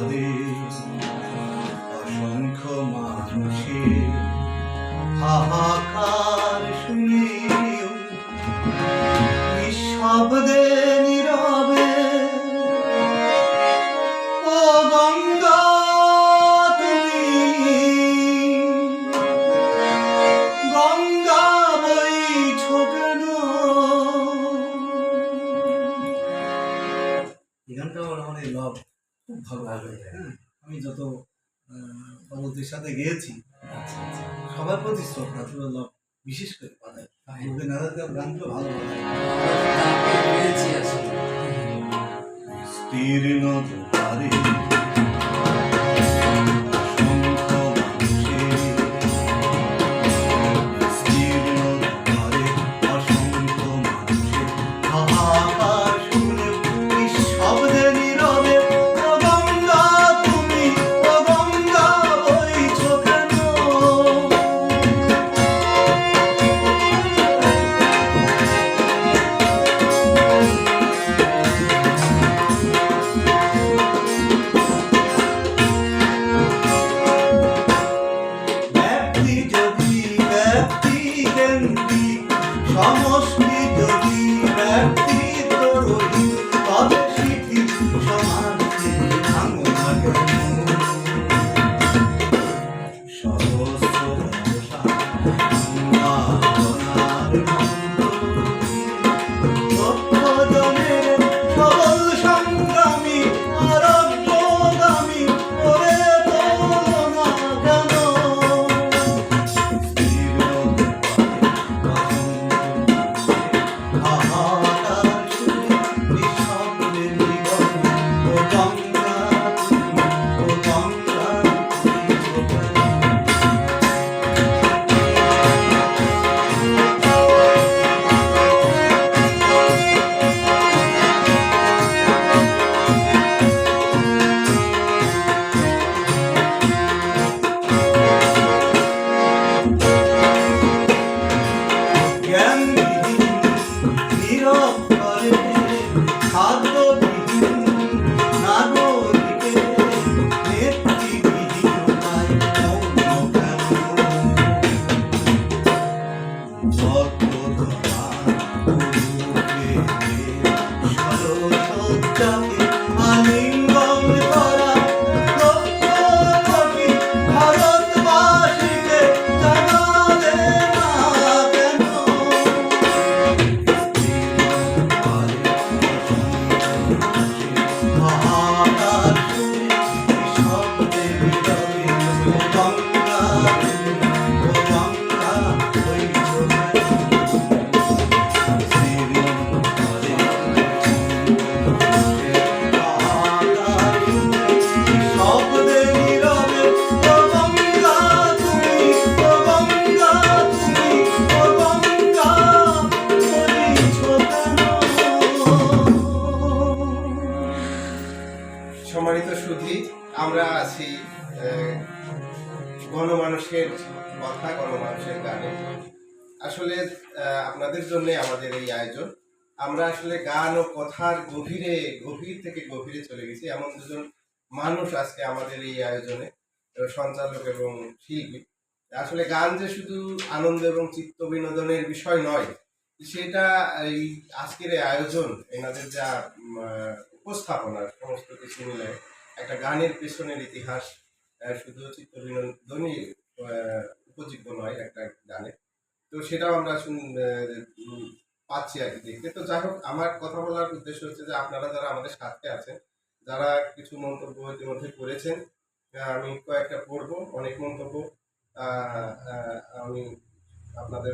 ঘরে অসংখ্য মানুষের হাহাকার শুনিও। নিঃশব্দে নীরবে ও গঙ্গা তুমি। গঙ্গা বইছ কেন এই গানটা আমার অনেক লাভ খুব ভালো হবে হ্যাঁ আমি যত বাবুদের সাথে গিয়েছি সবার প্রতি শ্রদ্ধা বিশেষ করে বাধায় রবীন্দ্রনাথের গানগুলো ভালো বাধায় Amen. you. আমরা আছি গণমানুষের কথা, গণমানুষের গানে। আসলে আপনাদের জন্য আমাদের এই আয়োজন। আমরা আসলে গান ও কথার গভীরে, গভীর থেকে গভীরে চলে গেছি। এমন দুজন মানুষ আজকে আমাদের এই আয়োজনে সঞ্চালক এবং শিল্পী। আসলে গান যে শুধু আনন্দ এবং চিত্ত বিনোদনের বিষয় নয়, সেটা এই আজকের আয়োজন, এনাদের যা উপস্থাপনা সমস্ত কিছু মিলে একটা গানের পেছনের ইতিহাস শুধু চিত্ত বিনোদনই আহ, নয় একটা গানের। তো সেটাও আমরা পাচ্ছি আর কি দেখতে। তো যাই হোক আমার কথা বলার উদ্দেশ্য হচ্ছে যে আপনারা যারা আমাদের সাথে আছেন যারা কিছু মন্তব্য ইতিমধ্যে করেছেন আমি কয়েকটা পড়ব অনেক মন্তব্য আমি আপনাদের